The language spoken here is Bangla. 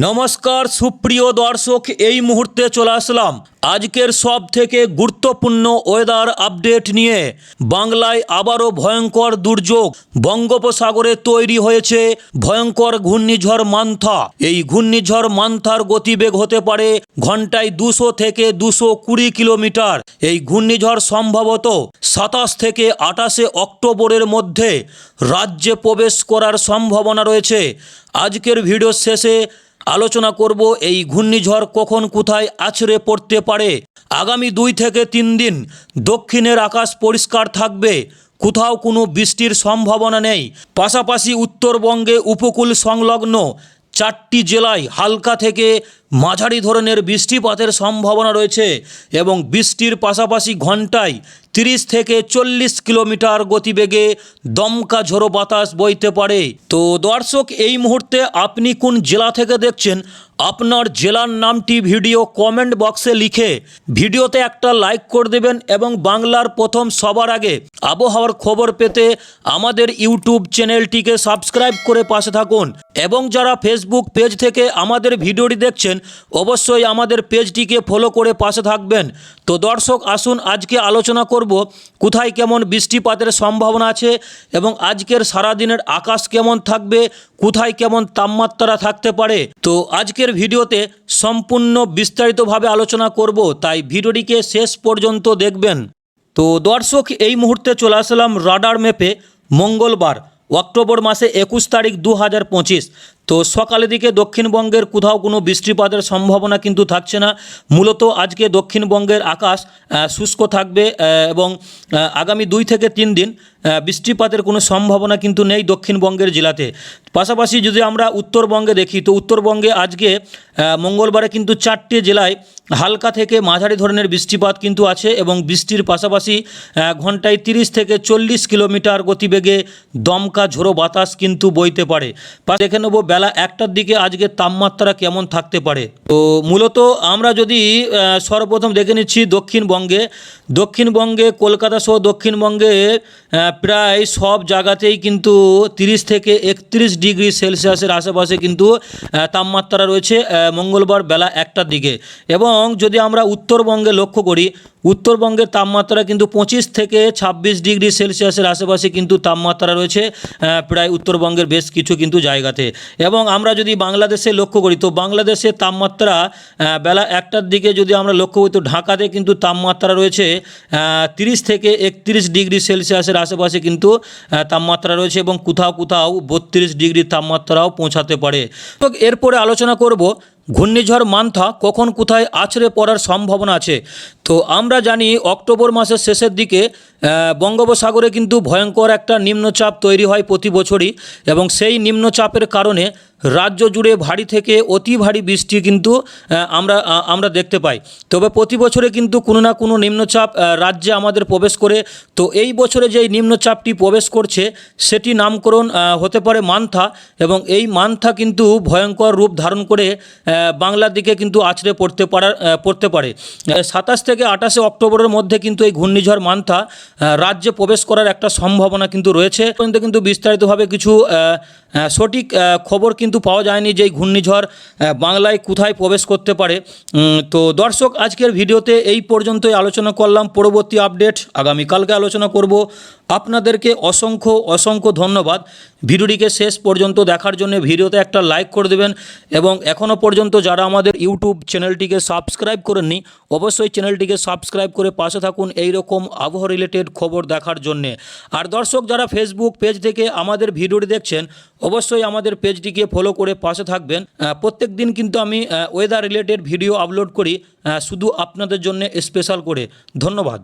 নমস্কার সুপ্রিয় দর্শক, এই মুহূর্তে চলে আসলাম আজকের সব থেকে গুরুত্বপূর্ণ ওয়েদার আপডেট নিয়ে। বাংলায় আবারও ভয়ঙ্কর দুর্যোগ। বঙ্গোপসাগরে তৈরি হয়েছে ভয়ঙ্কর ঘূর্ণিঝড় মান্থা। এই ঘূর্ণিঝড় মান্থার গতিবেগ হতে পারে ঘন্টায় দুশো থেকে দুশো কুড়ি কিলোমিটার। এই ঘূর্ণিঝড় সম্ভবত সাতাশ থেকে আটাশে অক্টোবরের মধ্যে রাজ্যে প্রবেশ করার সম্ভাবনা রয়েছে। আজকের ভিডিও শেষে আলোচনা করব এই ঘূর্ণিঝড় কখন কোথায় আছড়ে পড়তে পারে। আগামী দুই থেকে তিন দিন দক্ষিণের আকাশ পরিষ্কার থাকবে, কোথাও কোনো বৃষ্টির সম্ভাবনা নেই। পাশাপাশি উত্তরবঙ্গে উপকূল সংলগ্ন চারটি জেলায় হালকা থেকে মাঝারি ধরনের বৃষ্টিপাতের সম্ভাবনা রয়েছে এবং বৃষ্টির পাশাপাশি ঘন্টায় তিরিশ থেকে চল্লিশ কিলোমিটার গতিবেগে দমকা ঝোড়ো বাতাস বইতে পারে। তো দর্শক, এই মুহূর্তে আপনি কোন জেলা থেকে দেখছেন, আপনার জেলার নামটি ভিডিও কমেন্ট বক্সে লিখে ভিডিওতে একটা লাইক করে দেবেন এবং বাংলার প্রথম সবার আগে আবহাওয়ার খবর পেতে আমাদের ইউটিউব চ্যানেলটিকে সাবস্ক্রাইব করে পাশে থাকুন। এবং যারা ফেসবুক পেজ থেকে আমাদের ভিডিওটি দেখছেন, অবশ্যই আমাদের পেজটিকে ফলো করে পাশে থাকবেন। তো দর্শক, আসুন আজকে আলোচনা করব কোথায় কেমন বৃষ্টিপাতের সম্ভাবনা আছে এবং আজকের সারাদিনের আকাশ কেমন থাকবে, কোথায় কেমন তাপমাত্রা থাকতে পারে? তো আজকের ভিডিওতে সম্পূর্ণ বিস্তারিতভাবে আলোচনা করব, তাই ভিডিওটিকে শেষ পর্যন্ত দেখবেন। তো দর্শক, এই মুহূর্তে চলে আসলাম রাডার ম্যাপে, মঙ্গলবার, অক্টোবর মাসে একুশ তারিখ দু হাজার পঁচিশ। তো সকালের দিকে দক্ষিণবঙ্গের কোথাও কোনো বৃষ্টিপাতের সম্ভাবনা কিন্তু থাকছে না। মূলত আজকে দক্ষিণবঙ্গের আকাশ শুষ্ক থাকবে এবং আগামী দুই থেকে তিন দিন বৃষ্টিপাতের কোনো সম্ভাবনা কিন্তু নেই দক্ষিণবঙ্গের জেলাতে। পাশাপাশি যদি আমরা উত্তরবঙ্গে দেখি, তো উত্তরবঙ্গে আজকে মঙ্গলবারে কিন্তু চারটি জেলায় হালকা থেকে মাঝারি ধরনের বৃষ্টিপাত কিন্তু আছে এবং বৃষ্টির পাশাপাশি ঘন্টায় তিরিশ থেকে চল্লিশ কিলোমিটার গতিবেগে দমকা ঝোড়ো বাতাস কিন্তু বইতে পারে। দেখে নেব বেলা একটার দিকে আজকে তাপমাত্রা কেমন থাকতে পারে? তো মূলত আমরা যদি সর্বপ্রথম দেখে নিচ্ছি দক্ষিণবঙ্গে। দক্ষিণবঙ্গে, কলকাতা সহ দক্ষিণবঙ্গে প্রায় সব জায়গাতেই কিন্তু তিরিশ থেকে একত্রিশ ডিগ্রি সেলসিয়াসের আশেপাশে কিন্তু তাপমাত্রা রয়েছে মঙ্গলবার বেলা একটার দিকে। এবং যদি আমরা উত্তরবঙ্গে লক্ষ্য করি উত্তরবঙ্গের তাপমাত্রা কিন্তু পঁচিশ থেকে ছাব্বিশ ডিগ্রি সেলসিয়াসের আশেপাশে কিন্তু তাপমাত্রা রয়েছে প্রায় উত্তরবঙ্গের বেশ কিছু কিন্তু জায়গাতে। এবং আমরা যদি বাংলাদেশে লক্ষ্য করি, তো বাংলাদেশের তাপমাত্রা বেলা একটার দিকে যদি আমরা লক্ষ্য করি, তো ঢাকাতে কিন্তু তাপমাত্রা রয়েছে তিরিশ থেকে একত্রিশ ডিগ্রি সেলসিয়াসের আশেপাশে কিন্তু তাপমাত্রা রয়েছে এবং কোথাও কোথাও বত্রিশ ডিগ্রি তাপমাত্রাও পৌঁছাতে পারে। তো এরপরে আলোচনা করব, ঘূর্ণিঝড় মান্থা কখন কোথায় আছড়ে পড়ার সম্ভাবনা আছে। তো আমরা জানি অক্টোবর মাসের শেষের দিকে বঙ্গোপসাগরে কিন্তু ভয়ঙ্কর একটা নিম্নচাপ তৈরি হয় প্রতি বছরই এবং সেই নিম্নচাপের কারণে রাজ্য জুড়ে ভারী থেকে অতি ভারী বৃষ্টি কিন্তু আমরা আমরা দেখতে পাই। তবে প্রতি বছরে কিন্তু কোনো না কোনো নিম্নচাপ রাজ্যে আমাদের প্রবেশ করে। তো এই বছরে যেই নিম্নচাপটি প্রবেশ করছে, সেটি নামকরণ হতে পারে মান্থা এবং এই মান্থা কিন্তু ভয়ঙ্কর রূপ ধারণ করে বাংলার দিকে কিন্তু আছড়ে পড়তে পারার পড়তে পারে। সাতাশ থেকে আঠাশে অক্টোবরের মধ্যে কিন্তু এই ঘূর্ণিঝড় মান্থা রাজ্যে প্রবেশ করার একটা সম্ভাবনা কিন্তু রয়েছে। পর্যন্ত কিন্তু বিস্তারিতভাবে কিছু সঠিক খবর কিন্তু পাওয়া যায়নি যে এই ঘূর্ণিঝড় বাংলায় কোথায় প্রবেশ করতে পারে। তো দর্শক, আজকের ভিডিওতে এই পর্যন্তই আলোচনা করলাম। পরবর্তী আপডেট আগামীকালকে আলোচনা করব। আপনাদেরকে অসংখ্য অসংখ্য ধন্যবাদ। ভিডিওটিকে শেষ পর্যন্ত দেখার জন্য ভিডিওতে একটা লাইক করে দেবেন এবং এখনও পর্যন্ত যারা আমাদের ইউটিউব চ্যানেলটিকে সাবস্ক্রাইব করেননি, অবশ্যই চ্যানেলটিকে সাবস্ক্রাইব করে পাশে থাকুন এই রকম আবহাওয়া রিলেটেড খবর দেখার জন্যে। আর দর্শক, যারা ফেসবুক পেজ থেকে আমাদের ভিডিওটি দেখছেন, অবশ্যই আমাদের পেজটিকে ফলো করে পাশে থাকবেন। প্রত্যেক দিন কিন্তু আমি ওয়েদার রিলেটেড ভিডিও আপলোড করি শুধু আপনাদের জন্য স্পেশাল করে। ধন্যবাদ।